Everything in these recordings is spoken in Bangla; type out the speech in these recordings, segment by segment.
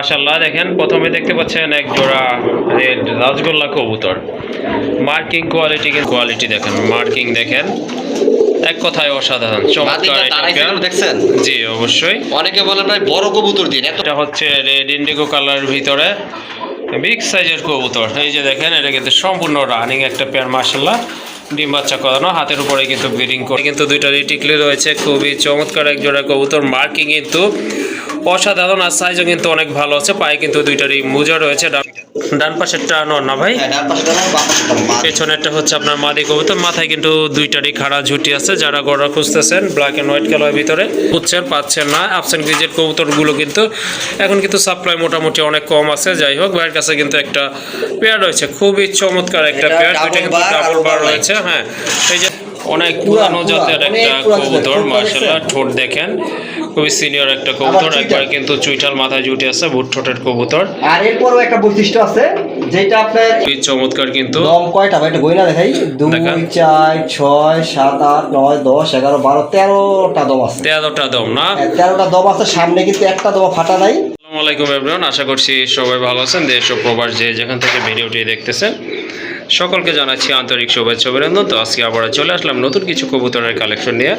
মাশাল্লাহ দেখেন প্রথমে দেখতে পাচ্ছেন এক জোড়া রেড রাজগোল্লা কবুতর। মার্কিং কোয়ালিটি কোয়ালিটি দেখেন মার্কিং দেখেন। এক কথায় অসাধারণ চমৎকার। দেখছেন? জি অবশ্যই। অনেকে বলে ভাই বড় কবুতর দিন এটা হচ্ছে রেড ইন্ডিগো কালার ভিতরে বিগ সাইজের কবুতর। এই যে দেখেন এটা কিন্তু সম্পূর্ণ রানিং একটা পেয়ার মার্শাল্লাহ ডিম বাচ্চা করানো হাতের উপরে কিন্তু ব্রিডিং করে কিন্তু দুইটা রিটিকলি রয়েছে খুবই চমৎকার এক জোড়া কবুতর। মার্কিং কিন্তু অসাধারণ আর সাইজও কিন্তু অনেক ভালো আছে পায়ে কিন্তু দুইটারই মোজা রয়েছে ডান- পাশেরটা নর না ভাই? হ্যাঁ, পেছনেরটা হচ্ছে আপনার মাদি কবুতর মাথায় কিন্তু দুইটারই খাড়া ঝুটি আছে যারা গড়া খুঁজতেছেন ব্ল্যাক অ্যান্ড হোয়াইট কালার ভিতরে খুঁজছেন পাচ্ছেন না আপসেন্ট গ্রিজের কবুতরগুলো কিন্তু এখন কিন্তু সাপ্লাই মোটামুটি অনেক কম আছে যাই হোক ভাইয়ের কাছে কিন্তু একটা পেয়ার রয়েছে খুবই চমৎকার একটা পেয়ার দুইটা কিন্তু ডাবল বার রয়েছে হ্যাঁ। এই যে অনেক পুরানো পুরা, জাতের একটা। কবুতর মার্শাল্লাহ ঠোঁট দেখেন। খুবই সিনিয়র একটা কবুতর একবার কিন্তু চুইঠাল মাথায় জুটি আছে ভুট ঠোঁটের কবুতর। আর এরপরও একটা বৈশিষ্ট্য আছে যেটা আপনার খুবই চমৎকার কিন্তু। দম কয়টা? ভাই এটা গইনা দেখাই। দুই। চার ছয় সাত আট নয় দশ এগারো বারো তেরোটা দম আছে। তেরোটা দম না? হ্যাঁ, তেরোটা দম আছে সামনে কিন্তু একটা দম ফাটা নাই। আসসালামু আলাইকুম এভরিওয়ান আশা করছি সবাই ভালো আছেন দেশ ও প্রবাস যে যেখান থেকে ভিডিওটি দেখতেছেন। সকলকে জানাচ্ছি আন্তরিক শুভেচ্ছা অভিনন্দন। তো আজকে আবার চলে আসলাম নতুন কিছু কবুতরের কালেকশন নিয়ে।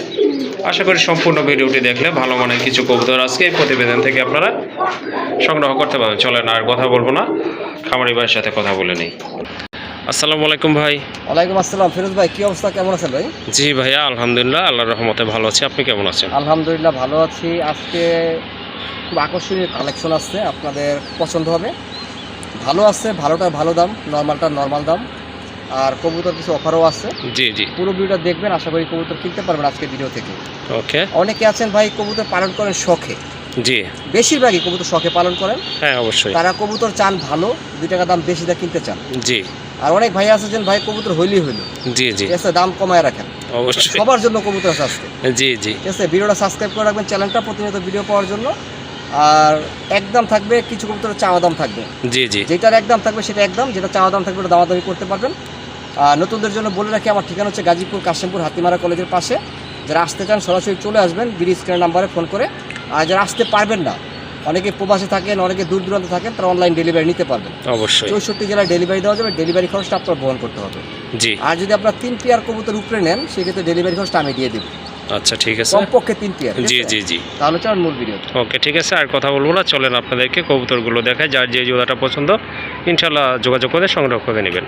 আশা করি সম্পূর্ণ ভিডিওটি দেখলে ভালো মানের কিছু কবুতর আজকে এই প্রতিবেদন থেকে আপনারা সংগ্রহ করতে পারবেন। চলেন আর কথা বলব না। খামারি ভাইয়ের সাথে কথা বলে নেই। আসসালামু আলাইকুম ভাই। ওয়ালাইকুম আসসালাম। ফিরোজ ভাই কি অবস্থা? কেমন আছেন ভাই? জি ভাইয়া আলহামদুলিল্লাহ আল্লাহর রহমতে ভালো আছি। আপনি কেমন আছেন? আলহামদুলিল্লাহ ভালো আছি। আজকে খুব আকর্ষণীয় কালেকশন আসছে। আপনাদের পছন্দ হবে। ভালো আছে ভালোটা ভালো দাম নর্মালটা নর্মাল দাম। আর কবুতর কিছু অফারও আছে। জি জি। পুরো ভিডিওটা দেখবেন আশা করি কবুতর কিনতে পারবেন আজকে ভিডিও থেকে। ওকে। অনেকে আছেন ভাই কবুতর পালন করেন শখে। জি। বেশিরভাগই কবুতর শখে পালন করেন। হ্যাঁ অবশ্যই। তারা কবুতর চান ভালো দুই টাকা দাম বেশি দা কিনতে চান। জি। আর অনেক ভাই আছে যে ভাই কবুতর হইলেই হইল। জি জি। এসে দাম কমায় রাখেন। অবশ্যই। সবার জন্য কবুতর আছে আজকে। জি জি। ঠিক আছে ভিডিওটা সাবস্ক্রাইব করে রাখবেন চ্যানেলটা প্রতিনিয়ত ভিডিও পাওয়ার জন্য। আর একদম থাকবে কিছু কবুতরের চাওয়া দাম থাকবে। জি জি। যেটার একদম থাকবে সেটা একদম যেটা চাওয়া দাম থাকবে ওটা দামাদামি করতে পারবেন। নতুনদের জন্য বলে রাখি আমার ঠিকানা হচ্ছে গাজীপুর কাশিমপুর হাতিমারা কলেজের পাশে। যারা আসতে চান সরাসরি চলে আসবেন বিডি স্ক্রিনের নাম্বারে ফোন করে। আর যারা আসতে পারবেন না অনেকে প্রবাসে থাকেন অনেকে দূর দূরান্তে থাকেন তারা অনলাইন ডেলিভারি নিতে পারবেন। অবশ্যই। চৌষট্টি জেলায় ডেলিভারি দেওয়া যাবে ডেলিভারি খরচটা আপনার বহন করতে হবে। জি। আর যদি আপনার তিন পেয়ার কবুতর উপরে নেন সেক্ষেত্রে ডেলিভারি খরচটা আমি দিয়ে দেবো। আচ্ছা ঠিক আছে। কমপক্ষে তিন পেয়ার জি জি জি। তাহলে আমার মূল ভিডিও ওকে ঠিক আছে। আর কথা বলব না চলেন আপনাদেরকে কবুতরগুলো দেখায়। যার যে জোড়াটা পছন্দ ইনশাল্লাহ যোগাযোগ করে সংগ্রহ করে নেবেন।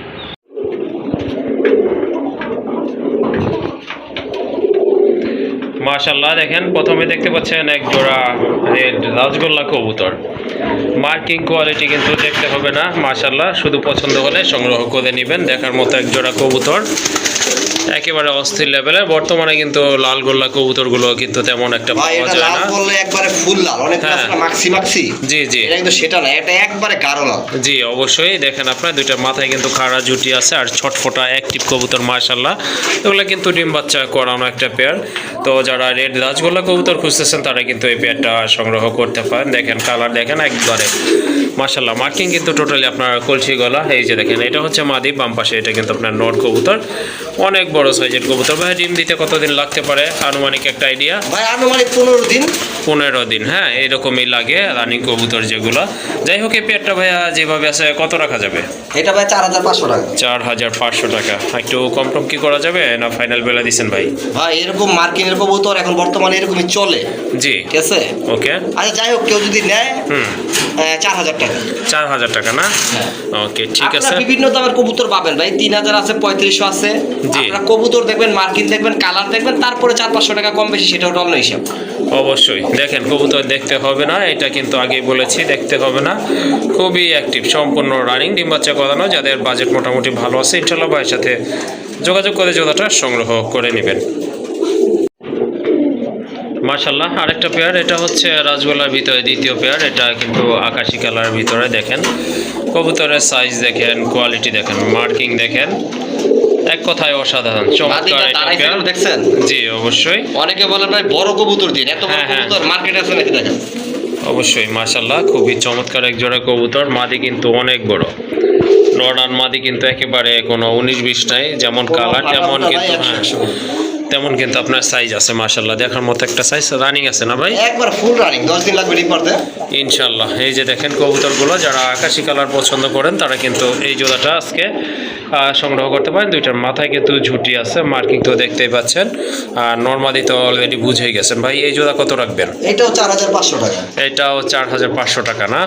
মাশাল্লাহ দেখেন, প্রথমে দেখতে পাচ্ছেন এক জোড়া রেড রাজগোল্লা কবুতর। মার্কিং কোয়ালিটি কিন্তু দেখতে হবে না মাশাল্লাহ শুধু পছন্দ হলে সংগ্রহ করে নেবেন, দেখার মতো এক জোড়া কবুতর। একেবারে অস্থির লেভেলের বর্তমানে কিন্তু লাল গোল্লা কবুতরগুলো কিন্তু তেমন একটা পাওয়া যায় না। বললে একবারে ফুল লাল অনেক হ্যাঁ। আছে না মাক্সি মাক্সি জি জি। এটা কিন্তু সেটা না এটা একবারে গাঢ় লাল। জি অবশ্যই। দেখেন আপনার দুইটা মাথায় কিন্তু খাড়া জুটি আছে আর ছটফটা অ্যাক্টিভ কবুতর মার্শাল্লাহ এগুলো কিন্তু ডিম বাচ্চা করানো একটা পেয়ার তো যারা রেড রাজগোল্লা কবুতর খুঁজতেছেন তারা কিন্তু এই পেয়ারটা সংগ্রহ করতে পারেন। দেখেন কালার দেখেন একবারে। মার্শাল্লাহ মার্কিং কিন্তু টোটালি আপনার কলসি গলা এই যে দেখেন এটা হচ্ছে মাদি বাম পাশে এটা কিন্তু আপনার নট কবুতর। অনেক বড় সাইজের কবুতর। ভাই ডিম দিতে কতদিন লাগতে পারে? আনুমানিক একটা আইডিয়া ভাই আনুমানিক পনেরো দিন। পনেরো দিন হ্যাঁ এরকমই লাগে রানিং কবুতর যেগুলো। যাই হোক এই পেয়ারটা ভাইয়া যেভাবে আছে কত রাখা যাবে? এটা ভাই চার হাজার পাঁচশো টাকা। চার হাজার পাঁচশো টাকা। একটু কম টম কি করা যাবে না ফাইনাল বেলা দিচ্ছেন ভাই? ভাই এরকম মার্কিনের কবুতর এখন বর্তমানে এরকমই চলে। জি। ঠিক আছে? ওকে। আচ্ছা যাই হোক কেউ যদি নেয় হুম। চার হাজার টাকা। চার হাজার টাকা না? ওকে ঠিক আছে। বিভিন্ন দামের কবুতর পাবেন ভাই। তিন হাজার আছে পঁয়ত্রিশশো আছে। আপনারা কবুতর দেখবেন মার্কিন দেখবেন কালার দেখবেন তারপরে চার পাঁচশো টাকা কম বেশি সেটা ওটা অন্য হিসাব। অবশ্যই। দেখেন কবুতর দেখতে হবে না এটা কিন্তু আগেই বলেছি দেখতে হবে না। খুবই অ্যাক্টিভ সম্পূর্ণ রানিং ডিম বাচ্চা করানো যাদের বাজেট মোটামুটি ভালো আছে ইনশাল্লাহ ভাইয়ের সাথে যোগাযোগ করে জোড়াটা সংগ্রহ করে নেবেন। মার্শাল্লাহ আরেকটা পেয়ার এটা হচ্ছে রাজগোলার ভিতরে দ্বিতীয় পেয়ার এটা কিন্তু আকাশি কালার ভিতরে দেখেন। কবুতরের সাইজ দেখেন কোয়ালিটি দেখেন মার্কিং দেখেন। এক কথায় অসাধারণ চমৎকার দেখছেন? জি অবশ্যই। অনেকে বলে ভাই বড় কবুতর দিন এত বড় হ্যাঁ, হ্যাঁ। কবুতর মার্কেটে আছে নাকি দেখেন? অবশ্যই মাশাল্লাহ খুবই চমৎকার এক জোড়া কবুতর মাদি কিন্তু অনেক বড়। নর্ডান মাদি কিন্তু একেবারে কোনো উনিশ বিশ নাই যেমন কালার তেমন কিন্তু হ্যাঁ। তেমন কিন্তু আপনার সাইজ আছে মাশাল্লাহ দেখার মতো একটা সাইজ রানিং আছে না ভাই? একবার ফুল রানিং দশ দিন লাগবে ডিম পারতে ইনশাল্লাহ এই যে দেখেন কবুতরগুলো যারা আকাশি কালার পছন্দ করেন তারা কিন্তু এই জোড়াটা আজকে সংগ্রহ করতে পারেন। দুইটার মাথায় কিন্তু ঝুটি আছে মার্কিং তো দেখতেই পাচ্ছেন। আর নর্মালি তো অলরেডি বুঝেই গেছেন। ভাই এই জোড়া কত রাখবেন? এটাও চার হাজার পাঁচশো টাকা। এটাও চার হাজার পাঁচশো টাকা না?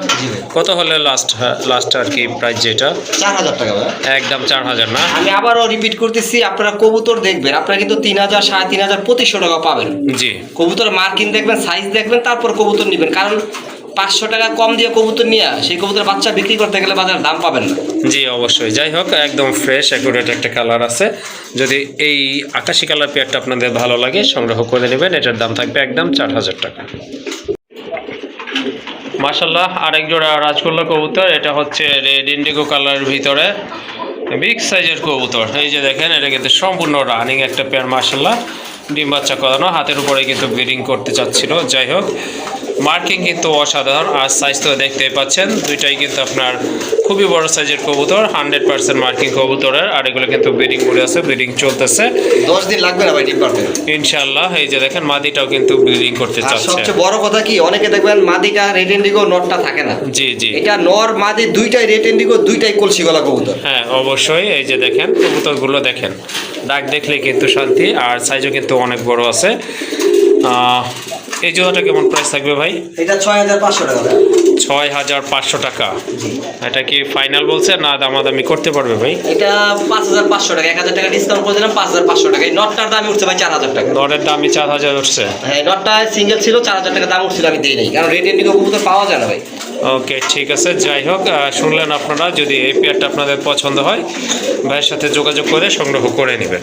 কত হলে লাস্ট লাস্ট আর কি প্রাইস যেটা? চার হাজার টাকা একদম চার হাজার না? আমি আবারও রিপিট করতেছি আপনারা কবুতর দেখবেন আপনারা কিন্তু তিন হাজার সাড়ে তিন হাজার পঁচিশশো টাকা পাবেন। জি। কবুতর মার্কিন দেখবেন সাইজ দেখবেন তারপর কবুতর নেবেন। কারণ পাঁচশো টাকা কম দিয়ে কবুতর নিয়ে সেই কবুতর বাচ্চা বিক্রি করতে গেলে বাজার দাম পাবেন না। জি অবশ্যই। যাই হোক একদম ফ্রেশ অ্যাকুরেট একটা কালার আছে। যদি এই আকাশি কালার পেয়ারটা আপনাদের ভালো লাগে সংগ্রহ করে নেবেন। এটার দাম থাকবে একদম চার হাজার টাকা। মাসাল্লাহ আরেক জোড়া রাজকোল্লা কবুতর। এটা হচ্ছে রেড ইন্ডিগো কালারের ভিতরে। বিগ সাইজের কবুতর। এই যে দেখেন, এটা কিন্তু সম্পূর্ণ রানিং একটা পেয়ার মাসাল্লাহ ডিম বাচ্চা করানো, হাতের উপরে কিন্তু ব্রিডিং করতে চাচ্ছিল। যাই হোক মার্কিং কিন্তু অসাধারণ আর সাইজ তো দেখতেই পাচ্ছেন। দুইটাই কিন্তু আপনার খুবই বড় সাইজের কবুতর হান্ড্রেড পার্সেন্ট মার্কিং কবুতরের আর এগুলো কিন্তু ব্রিডিং করে আছে ব্রিডিং চলতেছে। দশ দিন লাগবে না ভাই ডিম পারতে ইনশাল্লাহ এই যে দেখেন মাদিটাও কিন্তু ব্রিডিং করতে চাচ্ছে। সবচেয়ে বড় কথা কি অনেকে দেখবেন মাদিটা রেড ইন্ডিগো নটটা থাকে না। জি জি। এটা নর মাদি দুইটাই রেড ইন্ডিগো দুইটাই কলসি গলা কবুতর। হ্যাঁ অবশ্যই এই যে দেখেন কবুতরগুলো দেখেন। ডাক দেখলে কিন্তু শান্তি আর সাইজও কিন্তু অনেক বড় আছে। আহ, এই জোড়াটা কেমন প্রাইস থাকবে ভাই? এটা ছয় হাজার পাঁচশো টাকা। ছয় হাজার পাঁচশো টাকা। এটা কি ফাইনাল বলছে না দামাদামি করতে পারবে ভাই? এটা পাঁচ হাজার পাঁচশো টাকা এক হাজার টাকা ডিসকাউন্ট করে দিলাম পাঁচ হাজার পাঁচশো টাকা। এই নটটার দামই উঠছে ভাই চার হাজার টাকা দামই চার হাজার উঠছে। হ্যাঁ নটটা সিঙ্গেল ছিল চার হাজার টাকা দাম উঠছিল আমি দিই নাই। কারণ রেড ইন্ডিগো কবুতর পাওয়া যায় না ভাই। ওকে ঠিক আছে যাই হোক শুনলেন আপনারা যদি এই পেয়ারটা আপনাদের পছন্দ হয় ভাইয়ের সাথে যোগাযোগ করে সংগ্রহ করে নেবেন।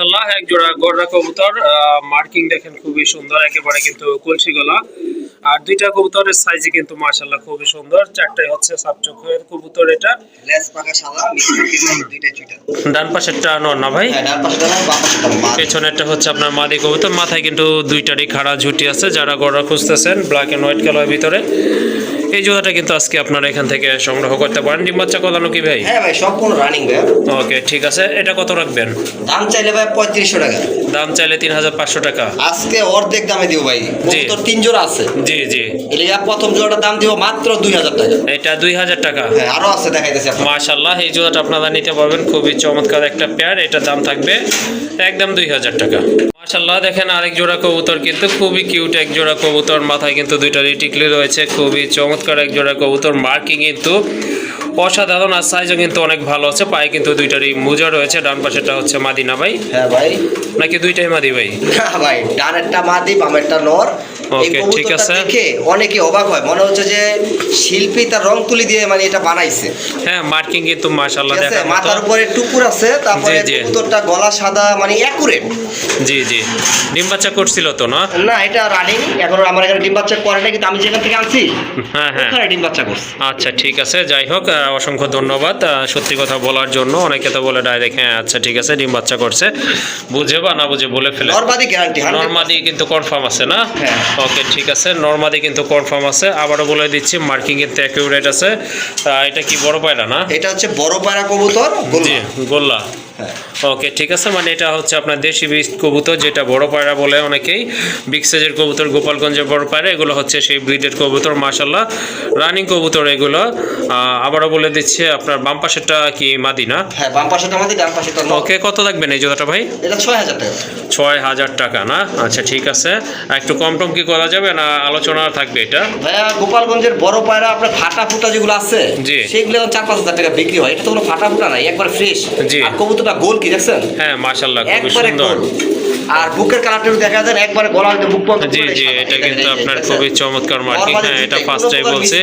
মাশাল্লাহ এক জোড়া গররা কবুতর মার্কিং দেখেন খুবই সুন্দর একেবারে কিন্তু কলসি গলা। আর দুইটা কবুতরের সাইজে কিন্তু মাশাল্লাহ খুবই সুন্দর চারটাই হচ্ছে সাপ চোখের কবুতর এটা। লেস পাকা সাদা চুইটা। ডান পাশেরটা নর না ভাই? হ্যাঁ ডান পাশে ডান বাম পেছনেরটা হচ্ছে আপনার মাদি কবুতর মাথায় কিন্তু দুইটারই খাড়া ঝুটি আছে যারা গড়া খুঁজতেছেন ব্ল্যাক অ্যান্ড হোয়াইট কালার ভিতরে। এই জোড়াটা কিন্তু আজকে আপনারা এখান থেকে সংগ্রহ করতে পারেন। ডিম বাচ্চা কলানো কি ভাই? হ্যাঁ ভাই সম্পূর্ণ রানিং ভাই। ওকে ঠিক আছে। এটা কত রাখবেন? দাম চাইলে ভাই পঁয়ত্রিশশো টাকা। দাম চাইলে তিন হাজার পাঁচশো টাকা। আজকে অর্ধেক দামে দিব ভাই। জি। কবুতর তিন জোড়া আছে। জি জি। এলিগা প্রথম জোড়াটার দাম দিব মাত্র দুই হাজার টাকা। এটা দুই হাজার টাকা। হ্যাঁ আরও আছে দেখাইতেছি মাশাল্লাহ এই জোড়াটা আপনারা নিতে পারবেন। খুবই চমৎকার একটা পেয়ার এটার দাম থাকবে একদম দুই হাজার টাকা। মাশাল্লাহ দেখেন আরেক জোড়া কবুতর কিন্তু খুবই কিউট এক জোড়া কবুতর, মাথায় কিন্তু দুইটা রিটিকলি রয়েছে, খুবই চমৎকার এক জোড়া কবুতর মার্কিং কিন্তু অসাধারণ আর সাইজও কিন্তু অনেক ভালো আছে। পায়ে কিন্তু দুইটারই মোজা রয়েছে ডান পাশেটা হচ্ছে মাদিনা ভাই। হ্যাঁ ভাই। নাকি দুইটাই মাদি ভাই? না ভাই মাদি নর। ঠিক আছে। দেখে অনেকে অবাক হয়। মনে হচ্ছে যে শিল্পী তার রং তুলি দিয়ে মানে এটা বানাইছে। হ্যাঁ মার্কিং কিন্তু মাশাল্লাহ ঠিক আছে দেখার মতো। মাথার উপরে টুকুর আছে তারপরে জি, জি। গলা সাদা মানে অ্যাকুরেট জি জি। ডিম বাচ্চা করছিল তো না? না এটা রানিং এখন আমার এখানে ডিম বাচ্চা করে না কিন্তু আমি যেখান থেকে আনছি হ্যাঁ হ্যাঁ। ডিম বাচ্চা করছে। আচ্ছা ঠিক আছে যাই হোক অসংখ্য ধন্যবাদ। সত্যি কথা বলার জন্য। অনেকে তো বলে ডাইরেক্ট হ্যাঁ আচ্ছা ঠিক আছে ডিম বাচ্চা করছে। বুঝে বা না বুঝে বলে ফেলে। নরমাদি গ্যারান্টি নর্মাদি কিন্তু কনফার্ম আছে না? হ্যাঁ। ওকে ঠিক আছে নর্মাদি কিন্তু কনফার্ম আছে। আবারও বলে দিচ্ছি মার্কিং কিন্তু অ্যাকিউরেট আছে। তা এটা কি বড় পায়রা না? এটা হচ্ছে বড় পায়রা কবুতর জি গোল্লা। হ্যাঁ। ওকে ঠিক আছে মানে এটা হচ্ছে আপনার দেশি বীজ কবুতর যেটা বড় পায়রা বলে অনেকেই। বিগ সাইজের কবুতর গোপালগঞ্জের বড় পায়রা এগুলো হচ্ছে সেই ব্রিডের কবুতর মাশাল্লাহ রানিং কবুতর এগুলো। আবারও বলে দিচ্ছি আপনার বাম পাশেরটা কি মাদি না হ্যাঁ বাম পাশেটা আমাদের ডান নর ওকে কত লাগবেন এই জোড়াটা ভাই? এটা ছয় হাজার টাকা। ছয় হাজার টাকা না? আচ্ছা ঠিক আছে। একটু কম টম কি করা যাবে না আলোচনা থাকবে এটা? ভাইয়া গোপালগঞ্জের বড় পায়রা আপনার ফাটা ফুটা যেগুলো আছে জি। সেগুলো এখন চার পাঁচ হাজার টাকা বিক্রি হয় এটা তো কোনো ফাটা ফুটা নাই একবার ফ্রেশ জি। আর কবুতরটা গোল কি দেখছেন হ্যাঁ মাশাল্লাহ খুবই একবারে সুন্দর। আর বুকের কালারটা দেখা যায় একবারে গলা বুক পর্যন্ত জি জি এটা কিন্তু আপনার খুবই চমৎকার মার্কিং হ্যাঁ এটা কোনো বলছি।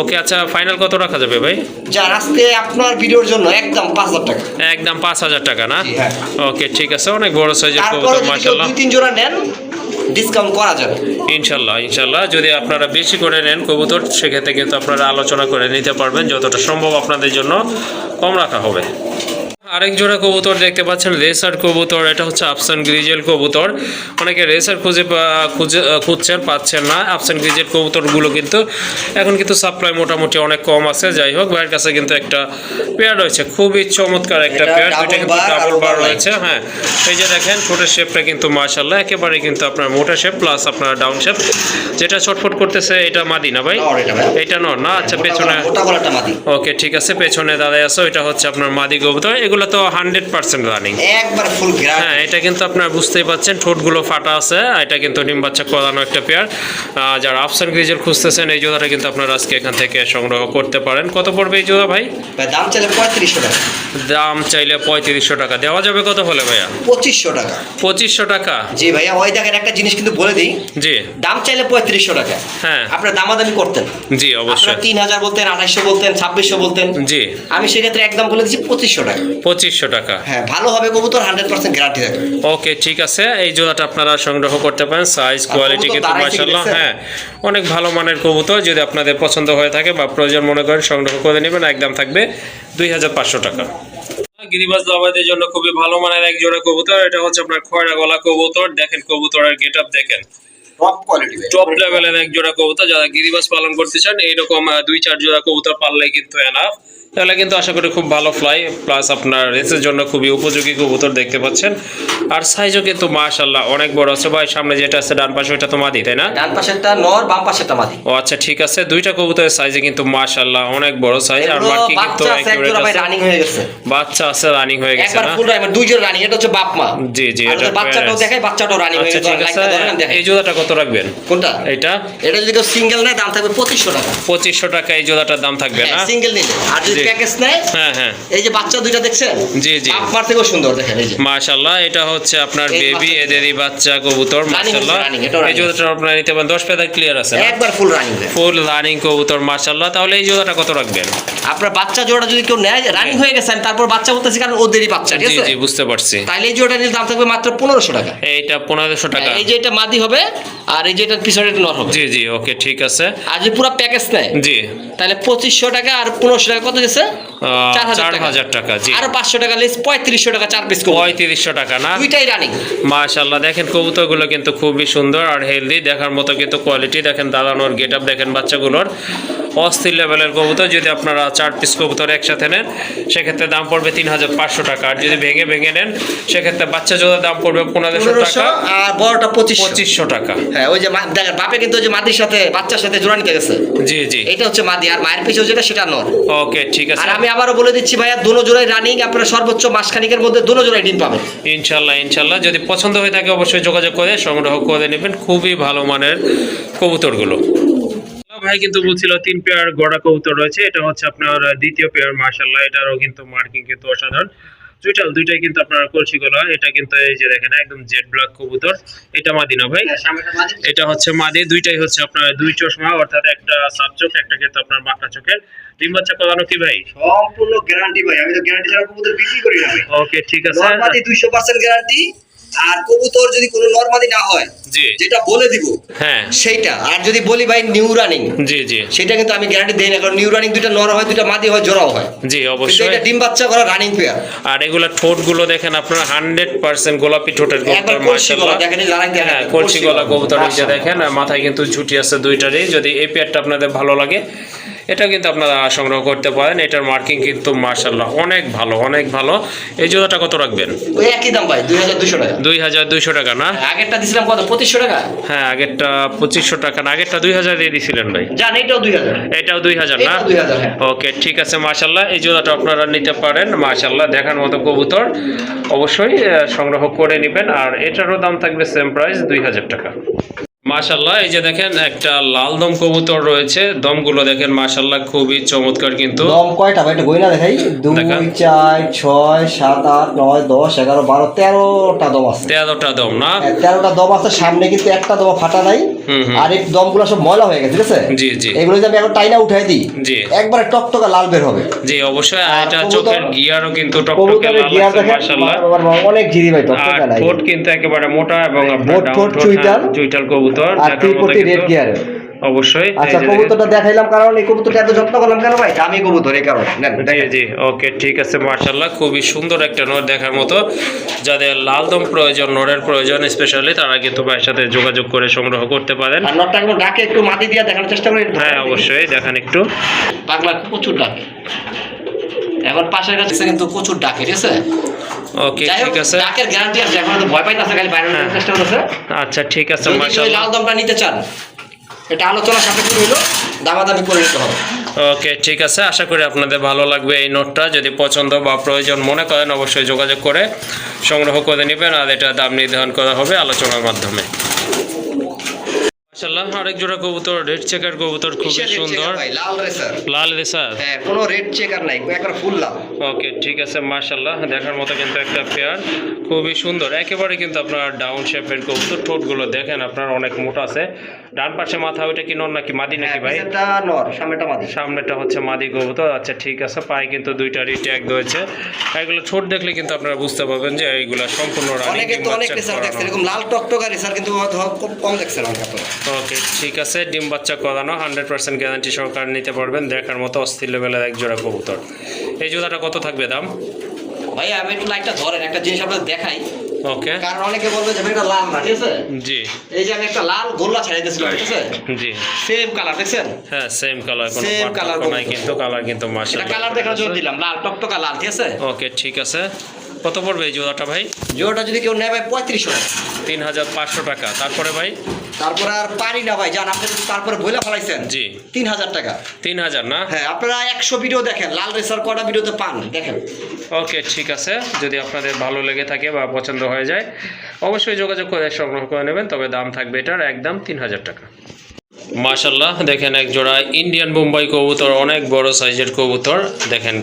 ওকে আচ্ছা ফাইনাল কত রাখা যাবে ভাই? যার আজকে আপনার ভিডিওর জন্য একদম পাঁচ হাজার টাকা। একদম পাঁচ হাজার টাকা না? হ্যাঁ। ওকে ঠিক আছে অনেক বড় সাইজের কবুতর মাশাল্লাহ দুই তিন জোড়া নেন ডিসকাউন্ট করা যাবে। ইনশাল্লাহ ইনশাল্লাহ যদি আপনারা বেশি করে নেন কবুতর সেক্ষেত্রে কিন্তু আপনারা আলোচনা করে নিতে পারবেন যতটা সম্ভব আপনাদের জন্য কম রাখা হবে। আরেক জোড়া কবুতর দেখতে পাচ্ছেন রেসার কবুতর এটা হচ্ছে আফসান গ্রিজেল কবুতর। অনেকে রেসার খুঁজে খুঁজে খুঁজছেন পাচ্ছেন না। আফসান গ্রিজেল কবুতরগুলো কিন্তু এখন কিন্তু সাপ্লাই মোটামুটি অনেক কম আছে। যাই হোক ভাইয়ের কাছে কিন্তু একটা পেয়ার রয়েছে। খুবই চমৎকার একটা পেয়ার double কিন্তু ডাবল বার রয়েছে হ্যাঁ। এই যে দেখেন ঠোঁটের শেপটা কিন্তু মার্শাল্লাহ একেবারে কিন্তু আপনার মোটা শেপ প্লাস আপনার ডাউন শেপ যেটা ছটফট করতেছে এটা মাদি না ভাই? এটা। এটা নর না আচ্ছা পেছনে ওকে ঠিক আছে পেছনে দাদাই আছে এটা হচ্ছে আপনার মাদি কবুতর। এগুলো তো হান্ড্রেড পার্সেন্ট রানিং একবার ফুল হ্যাঁ এটা কিন্তু আপনার বুঝতেই পাচ্ছেন ঠোঁটগুলো ফাটা আছে এটা কিন্তু ডিম বাচ্চা করানো একটা পেয়ার যারা আফসান গ্রিজেল খুঁজতেছেন এই জোড়াটা কিন্তু আপনারা আজকে এখান থেকে সংগ্রহ করতে পারেন। কত পড়বে এই জোড়া ভাই? দাম চাইলে পঁয়ত্রিশশো টাকা। দাম চাইলে পঁয়ত্রিশশো টাকা। দেওয়া যাবে কত হলে ভাইয়া? পঁচিশশো টাকা। পঁচিশশো টাকা? জি ভাইয়া ওই দেখেন একটা জিনিস কিন্তু বলে দিই। জি। দাম চাইলে পঁয়ত্রিশশো টাকা। হ্যাঁ। আপনার দামাদামি করতেন। জি অবশ্যই। তিন হাজার বলতেন আঠাইশশো বলতেন ছাব্বিশশো বলতেন। জি। আমি সেক্ষেত্রে একদম বলে দিচ্ছি পঁচিশশো টাকা। পঁচিশশো টাকা। হ্যাঁ ভালো হবে কবুতর হান্ড্রেড পার্সেন্ট গ্যারান্টি থাকবে। ওকে ঠিক আছে। এই জোড়াটা আপনারা সংগ্রহ করতে পারেন। সাইজ কোয়ালিটি কিন্তু মাসাল্লাহ হ্যাঁ। অনেক ভালো মানের কবুতর যদি আপনাদের পছন্দ হয়ে থাকে বা প্রয়োজন মনে করেন সংগ্রহ করে নেবেন একদম থাকবে দুই হাজার পাঁচশো টাকা। গিরিবাজ দাবাদের জন্য খুবই ভালো মানের এক জোড়া কবুতর এটা হচ্ছে আপনার খয়রা গলা কবুতর। দেখেন কবুতরের গেট আপ দেখেন টপ লেভেলের এক জোড়া কবুতর যারা গিরিবাজ পালন করতে চান এইরকম দুই চার জোড়া কবুতর পাললে কিন্তু এনাফ তাহলে কিন্তু আশা করি খুব ভালো ফ্লাই প্লাস আপনার রেসের জন্য খুবই উপযোগী কবুতর দেখতে পাচ্ছেন। আর সাইজও কিন্তু মাশাল্লাহ অনেক বড় আছে। ভাই সামনে যেটা আছে ডান পাশে ওইটা তো মাদি তাই না? ডান পাশেরটা নর বাম পাশেরটা মাদি। ও আচ্ছা ঠিক আছে। দুইটা কবুতরের সাইজে কিন্তু মাশাল্লাহ অনেক বড় সাইজ আর মার্কিং কিন্তু। রানিং হয়ে গেছে। বাচ্চা আছে রানিং হয়ে গেছে না? ফুল রানিং দুই জোড়া রানিং এটা হচ্ছে বাপ মা। জি জি এটা বাচ্চাটাও দেখাই বাচ্চাটাও রানিং হয়ে আচ্ছা গেছে। এই জোড়াটা কত রাখবেন? কোনটা? এটা? এটা যদি কেউ সিঙ্গেল নেয় দাম থাকবে পঁচিশশো টাকা। পঁচিশশো টাকা এই জোড়াটার দাম থাকবে না? সিঙ্গেল নিলে। আর যদি। প্যাকেজ নেয় হ্যাঁ হ্যাঁ। এই যে বাচ্চা দুইটা দেখছেন? জি, জি। আপনার থেকেও সুন্দর দেখেন এই যে। মাশাল্লাহ এটা হচ্ছে আপনার বেবি এদেরই বাচ্চা কবুতর এটাও এই জোড়াটা আপনার নিতে পারেন দশ পেদা ক্লিয়ার আছে একবার ফুল রানিং ফুল রানিং কবুতর মাশাল্লাহ তাহলে এই জোড়াটা কত রাখবেন? আপনার বাচ্চা জোড়া যদি কেউ নেয় রানিং হয়ে। গেছে তারপর বাচ্চা বলতেছি কারণ ওদেরই বাচ্চা ঠিক আছে? জি বুঝতে পারছি। তাইলে এই জোড়াটা নিলে দাম থাকবে মাত্র পনেরোশো টাকা। এইটা পনেরোশো টাকা। এই যে এটা মাদি হবে আর এই যে এটা পিছনে নর হবে। জি জি ওকে ঠিক আছে। আর যদি পুরো প্যাকেজ নেয় জি। তাহলে পঁচিশশো টাকা আর পনেরোশো টাকা কত গেছে চার চার টাকা। হাজার টাকা জি। আরও পাঁচশো টাকা লেস পঁয়ত্রিশশো টাকা চার পিস পঁয়ত্রিশশো টাকা না? দুইটাই রানিং মাশাল্লাহ দেখেন কবুতরগুলো কিন্তু খুবই সুন্দর আর হেলদি দেখার মতো কিন্তু কোয়ালিটি দেখেন দাঁড়ানোর গেট আপ দেখেন বাচ্চাগুলোর। অস্থির লেভেলের কবুতর যদি আপনারা চার পিস কবুতর একসাথে নেন সেক্ষেত্রে দাম পড়বে তিন হাজার পাঁচশো টাকা। আর যদি ভেঙে ভেঙে নেন সেক্ষেত্রে বাচ্চা জোড়ার দাম পড়বে পনেরোশো টাকা। আর বড়টা পঁচিশশো। পঁচিশশো টাকা। হ্যাঁ ওই যে দেখেন বাপে কিন্তু ওই যে মাদির সাথে বাচ্চার সাথে জোড়া নিতে গেছে। জি জি। এটা হচ্ছে মাদি আর মায়ের পিছনে যেটা সেটা নর। ওকে ঠিক আছে। আর আমি আবারও বলে দিচ্ছি ভাইয়া দুনো জোড়াই রানিং আপনারা সর্বোচ্চ মাসখানিকের মধ্যে দুনো জোড়াই ডিম পাবেন। ইনশাল্লাহ ইনশাল্লাহ। যদি পছন্দ হয়ে থাকে অবশ্যই যোগাযোগ করে সংগ্রহ করে নেবেন। খুবই ভালো মানের কবুতরগুলো। ভাই কিন্তু বলছিল তিন পেয়ার গড়া কবুতর রয়েছে। এটা হচ্ছে আপনার দ্বিতীয় পেয়ার মার্শাল্লাহ এটারও কিন্তু মার্কিং কিন্তু অসাধারণ। দুইটাল দুইটাই কিন্তু আপনার কলসি গলা। এটা কিন্তু এই যে দেখেন একদম জেড ব্ল্যাক কবুতর। এটা মাদিনা ভাই। এটা হচ্ছে মাদি। দুইটাই হচ্ছে আপনার দুই চশমা অর্থাৎ একটা সাব চোখ একটা কিন্তু আপনার চোখের। ডিম বাচ্চা করানো কি ভাই? সম্পূর্ণ গ্যারান্টি ভাই। আমি তো গ্যারান্টি ছাড়া কবুতর বিক্রি করি না ভাই। ওকে ঠিক আছে। দুইশো পার্সেন্ট গ্যারান্টি আর কবুতর যদি কোনো নরমাদি না হয় যেটা বলে দিব হ্যাঁ। সেইটা। আর যদি বলি ভাই নিউ রানিং জি জি। সেটা কিন্তু আমি গ্যারান্টি দেই না কারণ নিউ রানিং দুইটা নর হয় দুইটা মাদি হয় জোড়াও হয়। জি অবশ্যই। এটা ডিম বাচ্চা করা রানিং পেয়ার আর এগুলা ঠোঁটগুলো দেখেন আপনার হান্ড্রেড পার্সেন্ট গোলাপি ঠোঁটের কবুতর মাশাআল্লাহ। দেখেন এই লারাই দেখেন হ্যাঁ কলসি গলা কবুতর এই যে দেখেন মাথায় কিন্তু ঝুটি আছে দুইটারই যদি এই পেয়ারটা আপনাদের ভালো লাগে। এটা কিন্তু আপনারা সংগ্রহ করতে পারেন। এটার মার্কিং কিন্তু মার্শাল্লাহ অনেক ভালো অনেক ভালো। এই জোড়াটা কত রাখবেন? ওই একই দাম ভাই দুই হাজার দুশো টাকা। দুই হাজার দুইশো টাকা না? আগেরটা দিছিলাম কত পঁচিশশো টাকা? হ্যাঁ আগেরটা পঁচিশশো টাকা না আগেরটা দুই হাজার দিয়ে দিছিলেন ভাই। জান এটাও দুই হাজার। এটাও দুই হাজার না? এটাও হ্যাঁ। ওকে ঠিক আছে মাশাল্লাহ এই জোড়াটা আপনারা নিতে পারেন মাশাল্লাহ দেখার মতো কবুতর। অবশ্যই সংগ্রহ করে নেবেন আর এটারও দাম থাকবে সেম প্রাইস দুই হাজার টাকা। মাশাল্লাহ এই যে দেখেন একটা লাল দম কবুতর রয়েছে। দমগুলো দেখেন মাশাল্লাহ খুবই চমৎকার কিন্তু। দম কয়টা ভাই? এটা গইনা দেখাই। দুই দেখা। চার ছয় সাত আট নয় দশ এগারো বারো তেরোটা দম আছে। তেরোটা দম না? হ্যাঁ, তেরোটা দম আছে। সামনে কিন্তু একটা দম ফাটা নাই। আর এই দমগুলো সব ময়লা হয়ে গেছে ঠিক আছে? জি জি। এগুলো যদি আমি এখন টাইনা উঠাই দিই জি। একবারে টকটকা লাল বের হবে। জি অবশ্যই। এটা চোখের গিয়ারও কিন্তু টকটকে লাল গিয়ার আছে মাশাল্লাহ অনেক ঝিরি ভাই টকটকা নাই ঠোঁট কিন্তু একেবারে মোটা এবং আপনার ঠোঁট, চুইটাল। হ্যাঁ, চুইটাল কবুতর। কবুতর আর রেড অবশ্যই আচ্ছা কবুতরটা দেখাইলাম কারণ এই কবুতরটা এত যত্ন করলাম কেন ভাই? আমি কবুতর এই কারণে। জি জি ওকে ঠিক আছে মার্শাল্লাহ খুবই সুন্দর একটা নর দেখার মতো। যাদের লাল দম প্রয়োজন নরের প্রয়োজন স্পেশালি তারা কিন্তু ভাইয়ের সাথে যোগাযোগ করে সংগ্রহ করতে পারেন। আর নটটা একদম ডাকে একটু মাটি দিয়ে দেখানোর চেষ্টা করি হ্যাঁ অবশ্যই দেখান একটু। পাগলা প্রচুর ডাকে। এখন পাশের কাছে কিন্তু প্রচুর ডাকে ঠিক আছে? ওকে ঠিক আছে। ডাকের গ্যারান্টি আছে এখন তো ভয় পাইতেছে খালি বাইরে হ্যাঁ। চেষ্টা করতেছে। আচ্ছা ঠিক আছে মার্শাল্লাহ লাল দমটা নিতে চান এটা আলোচনা সাপেক্ষে হইল দামাদামি করে নিতে হবে। ওকে ঠিক আছে আশা করি আপনাদের ভালো লাগবে এই নোটটা। যদি পছন্দ বা প্রয়োজন মনে করেন অবশ্যই যোগাযোগ করে সংগ্রহ করে নেবেন আর এটা দাম নির্ধারণ করা হবে আলোচনার মাধ্যমে। মাশাল্লাহ আরেক জোড়া কবুতর রেড চেকার কবুতর খুবই কিসের সুন্দর। লাল রেসার লাল রেসার হ্যাঁ কোনো রেড চেকার নাই একবার ফুল লাল। ওকে ঠিক আছে মাশাআল্লাহ দেখার মতো কিন্তু একটা পেয়ার খুবই সুন্দর একেবারে কিন্তু আপনার ডাউন শেপের কবুতর ঠোঁটগুলো দেখেন আপনার অনেক মোটা আছে। ডান পাশে মাথা ওইটা কি নর নাকি? মাদি নাকি ভাই? এটা নর সামনেটা মাদি। সামনেটা হচ্ছে মাদি কবুতর। আচ্ছা ঠিক আছে পায়ে কিন্তু দুইটা রিট্যাগ রয়েছে। এগুলো ছোট দেখলে কিন্তু আপনারা বুঝতে পারবেন যে এইগুলা সম্পূর্ণ রানিং অনেকে তো অনেক রেসার দেখছে এরকম লাল টকটকা রেসার কিন্তু খুব কম দেখছেন অনেক। আপনারা ওকে ঠিক আছে ডিম বাচ্চা করানো হান্ড্রেড পার্সেন্ট গ্যারান্টি সহকার নিতে পারবেন দেখার মতো অস্থির লেভেলের এক জোড়া কবুতর। এই জোড়াটা কত থাকবে দাম? ভাই আমি একটু লাইটটা ধরেন একটা জিনিস আপনাদের দেখাই। ওকে। কারণ অনেকে বলবে যে এটা লাল না ঠিক আছে? জি। এই যে আমি একটা লাল গোল্লা ছাড়াই দিয়েছিলাম ঠিক আছে? জি। সেম কালার দেখছেন? হ্যাঁ সেম কালার কোনো সেম কালার নাই কিন্তু কালার কিন্তু এটা কালার দেখার জন্য দিলাম লাল টকটকা লাল ঠিক আছে? ওকে ঠিক আছে। কত পড়বে এই জোড়াটা ভাই? জোড়াটা যদি কেউ নেয় ভাই পঁয়ত্রিশশো তিন হাজার পাঁচশো টাকা। তারপরে ভাই? তারপরে আর পারি না ভাই জান আপনি তারপরে বইলা ফেলাইছেন জি। তিন হাজার টাকা। তিন হাজার না? হ্যাঁ আপনারা একশো ভিডিও দেখেন লাল রেসার কটা ভিডিওতে পান দেখেন। ওকে ঠিক আছে। যদি আপনাদের ভালো লেগে থাকে বা পছন্দ হয়ে যায় অবশ্যই যোগাযোগ করে সংগ্রহ করে নেবেন তবে দাম থাকবে এটার একদম তিন হাজার টাকা। মাশাল্লাহ দেখেন এক জোড়া ইন্ডিয়ান বোম্বাই কবুতর অনেক বড় সাইজের কবুতর দেখেন।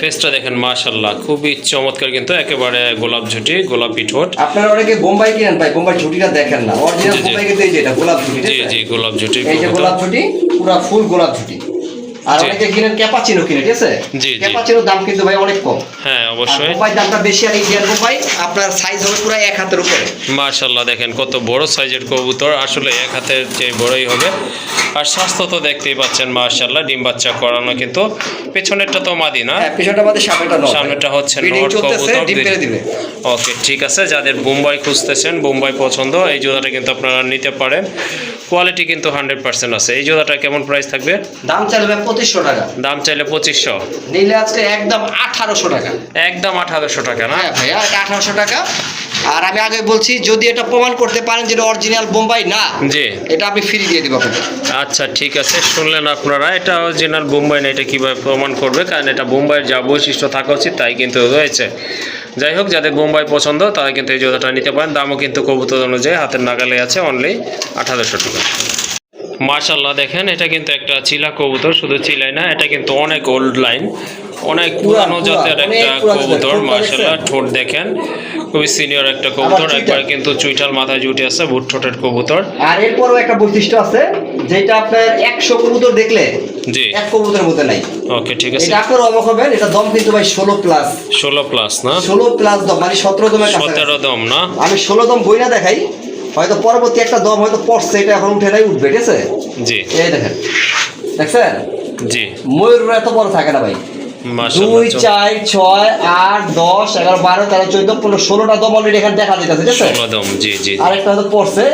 ফেসটা দেখেন মাশাল্লাহ খুবই চমৎকার কিন্তু একেবারে গোলাপ ঝুটি গোলাপি ঠোঁট। আপনারা অনেকে বোম্বাই কিনেন ভাই বোম্বাই ঝুটিটা দেখেন না। অরিজিনাল। বোম্বাই কিন্তু এই যে এটা গোলাপ ঝুটি জি জি গোলাপ ঝুটি এই যে গোলাপ ঝুটি পুরো ফুল গোলাপ ঝুটি। আর। অনেকে কিনেন ক্যাপাচিনো কিনে ঠিক আছে। ক্যাপাচিনোর দাম কিন্তু ভাই অনেক কম। হ্যাঁ অবশ্যই। বোম্বাই দামটা বেশি আর ইন্ডিয়ান বোম্বাই আপনার সাইজ হবে পুরো এক হাতের উপরে। মাশাল্লাহ দেখেন কত বড় সাইজের কবুতর আসলে এক হাতের চেয়ে বড়ই হবে। আর স্বাস্থ্য তো দেখতেই পাচ্ছেন মাশাল্লাহ ডিম বাচ্চা করানো কিন্তু। পেছনেরটা তো মাদি না? হ্যাঁ পিছনটা আমাদের সামনেটা সামনেটা হচ্ছে চলতেছে কবুতর ডিম পেড়ে দিবে। ওকে ঠিক আছে যাদের বোম্বাই খুঁজতেছেন বোম্বাই পছন্দ এই জোড়াটা কিন্তু আপনারা নিতে পারেন। কোয়ালিটি কিন্তু হান্ড্রেড পার্সেন্ট আছে। এই জোড়াটা কেমন প্রাইস থাকবে? দাম চাইলে পঁচিশশো টাকা। দাম চাইলে পঁচিশশো। নিলে আজকে একদম আঠারোশো টাকা। একদম আঠারোশো টাকা না? হ্যাঁ ভাইয়া আঠারোশো টাকা। আর আমি আগে বলছি যদি এটা প্রমাণ করতে পারেন যে অরিজিনাল বোম্বাই না জি। এটা আমি ফ্রি দিয়ে দিব আচ্ছা ঠিক আছে শুনলেন আপনারা এটা অরিজিনাল বোম্বাই না এটা কীভাবে প্রমাণ করবে? কারণ এটা বোম্বাইয়ের যা বৈশিষ্ট্য থাকা উচিত তাই কিন্তু রয়েছে। যাই হোক যাদের বোম্বাই পছন্দ তারা কিন্তু এই জোতাটা নিতে পারেন। দামও কিন্তু কবুতর অনুযায়ী হাতের নাগালে আছে অনলি আঠারোশো টাকা। মার্শাল্লাহ দেখেন এটা কিন্তু একটা চিলা কবুতর শুধু চিলাই না এটা কিন্তু অনেক ওল্ড লাইন অনেক পুরানো জাতের একটা কবুতর মার্শাল্লাহ ঠোঁট দেখেন খুবই সিনিয়র একটা কবুতর একবার কিন্তু চুইঠাল মাথায় জুটে আছে ভুট ঠোঁটের কবুতর। আর এরপরও একটা বৈশিষ্ট্য আছে যেটা আপনার একশো কবুতর দেখলে জি। এক কবুতরের মধ্যে নাই। ওকে ঠিক আছে। এটা আপনার অবাক হবেন এটা দম কিন্তু ভাই ষোলো প্লাস ষোলো প্লাস না? ষোলো প্লাস দম মানে সতেরো কাছে সতেরো দম না? আমি ষোলো দম বই না দেখাই হয়তো পরবর্তী একটা দম হয়তো পড়ছে এটা এখন উঠে নাই উঠবে ঠিক আছে? জি। এই দেখেন দেখছেন? জি। ময়ূর এত বড় থাকে না ভাই। দুই চার ছয় আট দশ এগারো বারো তেরো চোদ্দ পনেরো ষোলোটা দম অলরেডি এখানে দেখা দিতেছে ঠিক আছে? দম জি জি আরেকটা হয়তো পড়ছে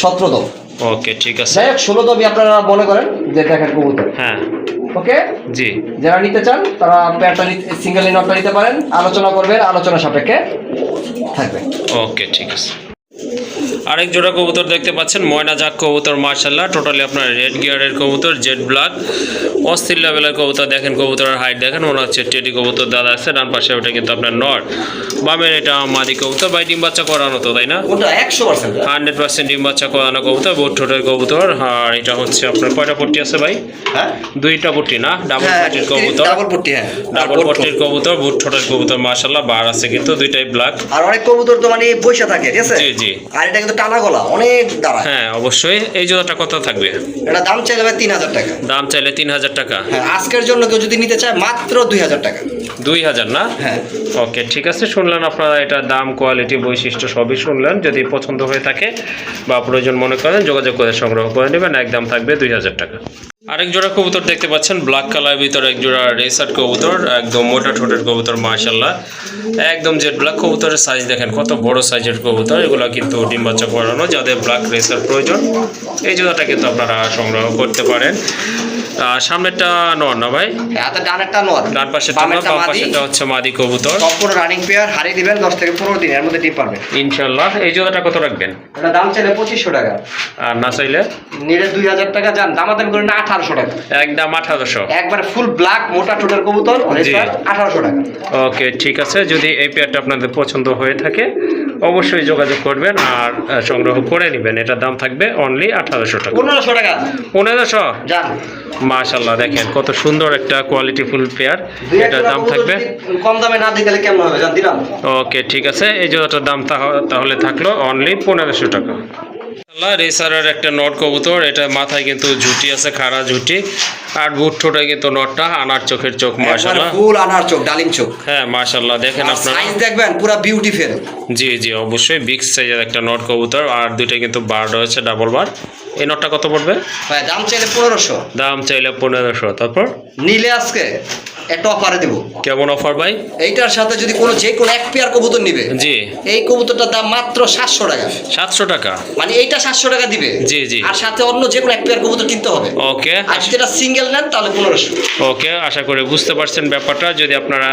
সতেরো দম। ওকে ঠিক আছে। যাই হোক ষোলো দমই আপনারা মনে করেন যে দেখেন কবুতর। হ্যাঁ। ওকে? জি। যারা নিতে চান তারা প্যারটা সিঙ্গেল নটটা নিতে পারেন আলোচনা করবেন আলোচনা সাপেক্ষে থাকবে। ওকে ঠিক আছে। আরেক জোড়া কবুতর দেখতে পাচ্ছেন ময়না জাক কবুতর মার্শাল্লাহ টোটালি আপনার রেড গিয়ারের কবুতর জেড ব্ল্যাক অস্থির লেভেলের কবুতর দেখেন কবুতরের হাইট দেখেন মনে হচ্ছে টেডি কবুতর দাদা আছে ডান পাশে ওটা কিন্তু আপনার নর। বামের এটা মাদি কবুতর বাই ডিম বাচ্চা করানো তো তাই না? ওটা একশো পার্সেন্ট হান্ড্রেড পার্সেন্ট ডিম বাচ্চা করানো কবুতর বুট ঠোঁটের কবুতর আর এটা হচ্ছে আপনার কয়টা পট্টি আছে ভাই? হ্যাঁ? দুইটা পট্টি না? ডাবল পট্টির কবুতর। ডাবল পট্টি হ্যাঁ। ডাবল পট্টির কবুতর বুট ঠোঁটের কবুতর মার্শাল্লাহ বার আছে কিন্তু দুইটাই ব্ল্যাক আর অনেক কবুতর তো মানে বসে থাকে ঠিক আছে? জি জি। আর এটা কিন্তু টানা গলা অনেক দাঁড়া হ্যাঁ অবশ্যই। এই জোড়াটা কত থাকবে? এটা দাম চাইলে ভাই তিন হাজার টাকা। দাম চাইলে তিন হাজার টাকা। হ্যাঁ আজকের জন্য কেউ যদি নিতে চায় মাত্র দুই হাজার টাকা। দুই হাজার না? হ্যাঁ। ওকে ঠিক আছে শুনলেন আপনারা এটা দাম কোয়ালিটি বৈশিষ্ট্য সবই শুনলেন। যদি পছন্দ হয়ে থাকে বা প্রয়োজন মনে করেন যোগাযোগ করে সংগ্রহ করে নেবেন। একদম থাকবে দুই হাজার টাকা। আরেক জোড়া কবুতর দেখতে পাচ্ছেন ব্ল্যাক কালারের ভিতর এক জোড়া রেসার কবুতর, একদম মোটা ঠোঁটের কবুতর মাশাল্লাহ একদম জেড ব্ল্যাক কবুতরের সাইজ দেখেন, কত বড় সাইজের কবুতর, এগুলো কিন্তু ডিম বাচ্চা করানো, যাদের ব্ল্যাক রেসার প্রয়োজন, এই জোড়াটা কিন্তু আপনারা সংগ্রহ করতে পারেন। সামনেরটা নর না ভাই? হ্যাঁ হাতে ডানেরটা নর। ডান পাশেরটা নর বাম মাদি। পাশেরটা হচ্ছে মাদি কবুতর। সম্পূর্ণ রানিং পেয়ার হারিয়ে দিবেন দশ থেকে পনেরো দিন এর মধ্যে ডিম এই জোড়াটা কত রাখবেন? দাম চাইলে পঁচিশশো টাকা। আর না চাইলে? নিলে দুই হাজার টাকা যান। দামাদামি করে না আঠারোশো টাকা। একদম আঠারোশো। একবার ফুল ব্ল্যাক মোটা টোটাল কবুতর আঠারোশো টাকা। ওকে ঠিক আছে। যদি এই পেয়ারটা আপনাদের পছন্দ হয়ে থাকে অবশ্যই যোগাযোগ করবেন আর সংগ্রহ করে নেবেন। এটার দাম থাকবে অনলি আঠারোশো টাকা। পনেরোশো টাকা। পনেরোশো? মাশাল্লাহ দেখেন কত সুন্দর একটা কোয়ালিটি ফুল পেয়ার এটার দাম থাকবে? কম দামে না দিলে কেমন হবে? ওকে ঠিক আছে। এই জোড়াটার দাম তাহলে থাকল অনলি পনেরোশো টাকা। রেসারের একটা নট কবুতর এটা মাথায় কিন্তু ঝুটি আছে খাড়া ঝুটি। আর বুট কিন্তু নটটা আনার চোখের চোখ মাশাল্লাহ ফুল আনার চোখ ডালিম চোখ। হ্যাঁ মাশাল্লাহ দেখেন আপনারা। সাইজ দেখবেন পুরো বিউটিফুল জি জি অবশ্যই বিগ সাইজের একটা নট কবুতর আর দুইটা কিন্তু বার রয়েছে ডাবল বার এই নটটা কত পড়বে? ভাই দাম চাইলে পনেরোশো। দাম চাইলে পনেরোশো তারপর? নিলে আজকে? একটা অফারে দেবো। কেমন অফার ভাই? এইটার সাথে যদি কোনো যে কোনো এক পেয়ার কবুতর নিবে জি। এই কবুতরটার দাম মাত্র সাতশো টাকা। সাতশো টাকা। মানে এইটা সাতশো টাকা দিবে। জি, জি। আর সাথে অন্য যে কোনো এক পেয়ার কবুতর কিনতে হবে। ওকে। আর যেটা সিঙ্গেল নেন তাহলে পনেরোশো। ওকে আশা করি বুঝতে পারছেন ব্যাপারটা। যদি আপনারা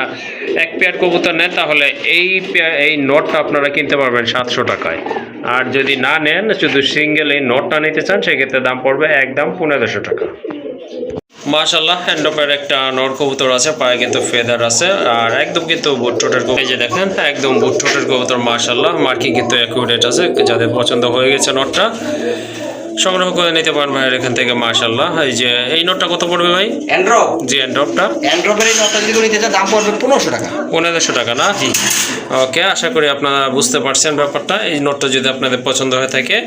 এক পেয়ার কবুতর নেন তাহলে এই পেয়ার এই নটটা আপনারা কিনতে পারবেন সাতশো টাকায়। আর যদি না নেন শুধু সিঙ্গেল এই নটটা নিতে চান সেক্ষেত্রে দাম পড়বে একদম পনেরোশো টাকা। মাশাল্লাহ হ্যান্ডপের একটা নর কবুতর আছে পায়ে কিন্তু ফেদার আছে আর একদম কিন্তু বুট ঠোঁটের কবুতর। এই যে দেখেন একদম বুট ঠোঁটের কবুতর মাশাল্লাহ মার্কিং কিন্তু অ্যাকুরেট আছে যাদের পছন্দ হয়ে গেছে নটটা সংগ্রহ করে নিতে পারেন ভাইয়ের এখান থেকে মাশাল্লাহ এই যে এই নোটটা কত পড়বে ভাই? অ্যান্ড্রপ জি অ্যান্ড্রপটা অ্যান্ড্রপের এই নটা যদি নিতে চান দাম পড়বে পনেরোশো টাকা। পনেরোশো টাকা না? ওকে আশা করি আপনারা বুঝতে পারছেন ব্যাপারটা। এই নোটটা যদি আপনাদের পছন্দ হয়ে থাকে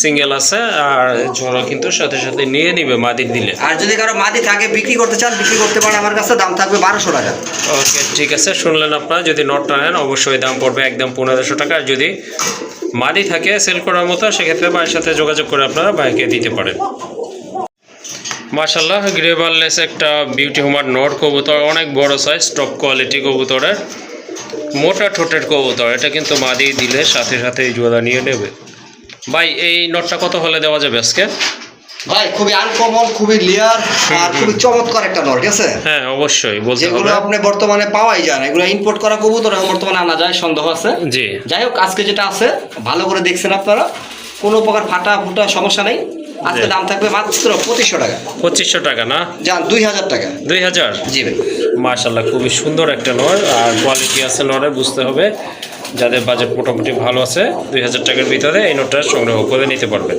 সিঙ্গেল আছে আর ঝোড়া কিন্তু সাথে সাথে নিয়ে নিবে মাদির দিলে। আর যদি কারও মাদি থাকে বিক্রি করতে চান বিক্রি করতে পারেন আমার কাছে দাম থাকবে বারোশো টাকা। ওকে ঠিক আছে শুনলেন আপনারা যদি নোটটা নেন অবশ্যই দাম পড়বে একদম পনেরোশো টাকা। আর যদি মাদি থাকে সেল করার মতো সেক্ষেত্রে ভাইয়ের সাথে যোগাযোগ করে আপনারা ভাইকে দিতে পারেন। মার্শাল্লাহ গ্রেভারলেস একটা বিউটি হোমার নট কবুতর অনেক বড় সাইজ টপ কোয়ালিটি কবুতরের। মোটা ঠোঁটের কবুতর এটা কিন্তু মাদি দিলে সাথে সাথে এই জোড়া নিয়ে নেবে। ভাই এই নটটা কত হলে দেওয়া যাবে আজকে? ভাই খুবই আনকমন খুবই লেয়ার আর খুবই চমৎকার একটা নট ঠিক আছে? হ্যাঁ অবশ্যই বলতে যেগুলো আপনি বর্তমানে পাওয়াই যায় না এগুলো ইম্পোর্ট করা কবুতর এখন বর্তমানে আনা যায় সন্দেহ আছে। জি। যাই হোক আজকে যেটা আছে ভালো করে দেখছেন আপনারা কোনো প্রকার ফাটা ফুটা সমস্যা নেই। আজকে দাম থাকবে মাত্র পঁচিশশো টাকা। পঁচিশশো টাকা না? যান দুই হাজার টাকা। দুই হাজার? জি ভাই। মার্শাল্লাহ খুবই সুন্দর একটা নর। আর কোয়ালিটি আছে নরে বুঝতে হবে। যাদের বাজেট মোটামুটি ভালো আছে, দুই হাজার টাকার ভিতরে এই নোটটা সংগ্রহ করে নিতে পারবেন।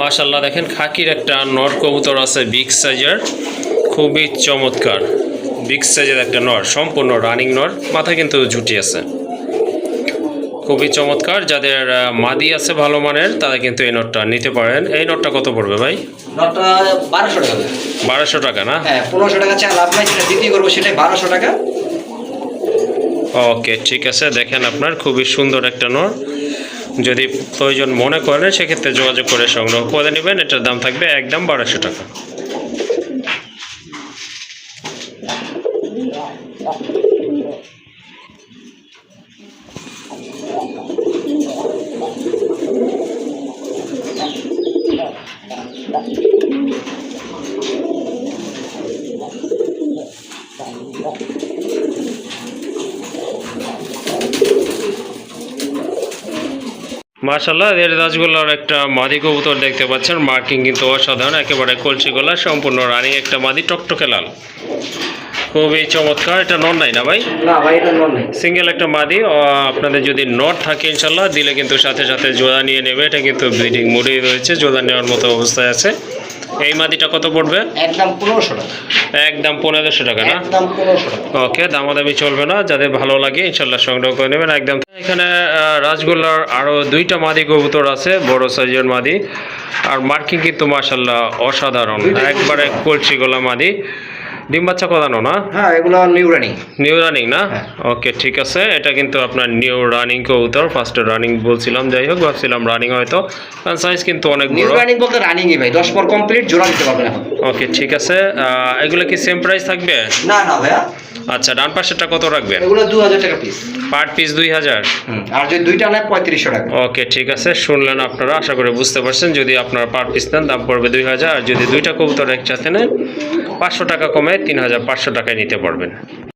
মার্শাল্লাহ দেখেন খাকির একটা নর কবুতর আছে বিগ সাইজের খুবই চমৎকার। বিগ সাইজের একটা নর, সম্পূর্ণ রানিং নর, মাথা কিন্তু জুটি আছে। খুবই চমৎকার। যাদের মাদি আছে ভালো মানের তারা কিন্তু এই নোটটা নিতে পারেন। এই নোটটা কত পড়বে ভাই? নটটা বারোশো টাকা বারোশো টাকা না? হ্যাঁ পনেরোশো টাকা চাল আপনার যেটা বিক্রি করব সেটাই বারোশো টাকা। ওকে ঠিক আছে দেখেন আপনার খুবই সুন্দর একটা নর যদি প্রয়োজন মনে করেন সেক্ষেত্রে যোগাযোগ করে সংগ্রহ করে নেবেন। এটার দাম থাকবে একদম বারোশো টাকা। মাশাল্লাহ এর রাজগোল্লার একটা মাদি কবুতর দেখতে পাচ্ছেন। মার্কিং কিন্তু অসাধারণ একেবারে কলসি গোলা সম্পূর্ণ রানিং একটা মাদি টকটকে লাল। খুবই চমৎকার এটা নন নাই না ভাই? না ভাই এটা নন নেই। সিঙ্গেল একটা মাদি আপনাদের যদি নট থাকে ইনশাল্লাহ দিলে কিন্তু সাথে সাথে জোদা নিয়ে নেবে এটা কিন্তু ব্রিডিং মোডেই রয়েছে জোদা নেওয়ার মতো অবস্থায় আছে। এই মাদিটা কত পড়বে? একদম পনেরোশো টাকা। একদম পনেরোশো টাকা না? একদম পনেরোশো টাকা। ওকে দামাদামি চলবে না যাদের ভালো লাগে ইনশাল্লাহ সংগ্রহ করে নেবেন। একদম এখানে রাজগোল্লার আরও দুইটা মাদি কবুতর আছে বড় সাইজের মাদি। আর মার্কিং কিন্তু মাসাল্লাহ অসাধারণ। একবারে কলসি গোলা মাদি। ডিম বাচ্চা করানো না? হ্যাঁ এগুলো নিউ রানিং নিউ রানিং না? হ্যাঁ। ওকে ঠিক আছে। এটা কিন্তু আপনার নিউ রানিং কবুতর ফার্স্টে রানিং বলছিলাম যাই হোক ভাবছিলাম রানিং হয়তো। কারণ সাইজ কিন্তু অনেক নিউ রানিং বলতে রানিংই ভাই দশ পর কমপ্লিট জোড়া দিতে পারবেন এখন। ওকে ঠিক আছে। এগুলো কি সেম প্রাইস থাকবে? না না ভাইয়া। আচ্ছা ডান পাশেরটা কত রাখবেন? এগুলো দু হাজার টাকা পিস পার পিস দুই হাজার আর যদি দুইটা নেয় পঁয়ত্রিশশো টাকা। ওকে ঠিক আছে শুনলেন আপনারা আশা করি বুঝতে পারছেন যদি আপনারা পার পিস নেন দাম পড়বে দুই হাজার আর যদি দুইটা কবুতর একসাথে নেন পাঁচশো টাকা কমে তিন হাজার পাঁচশো টাকায় নিতে পারবেন।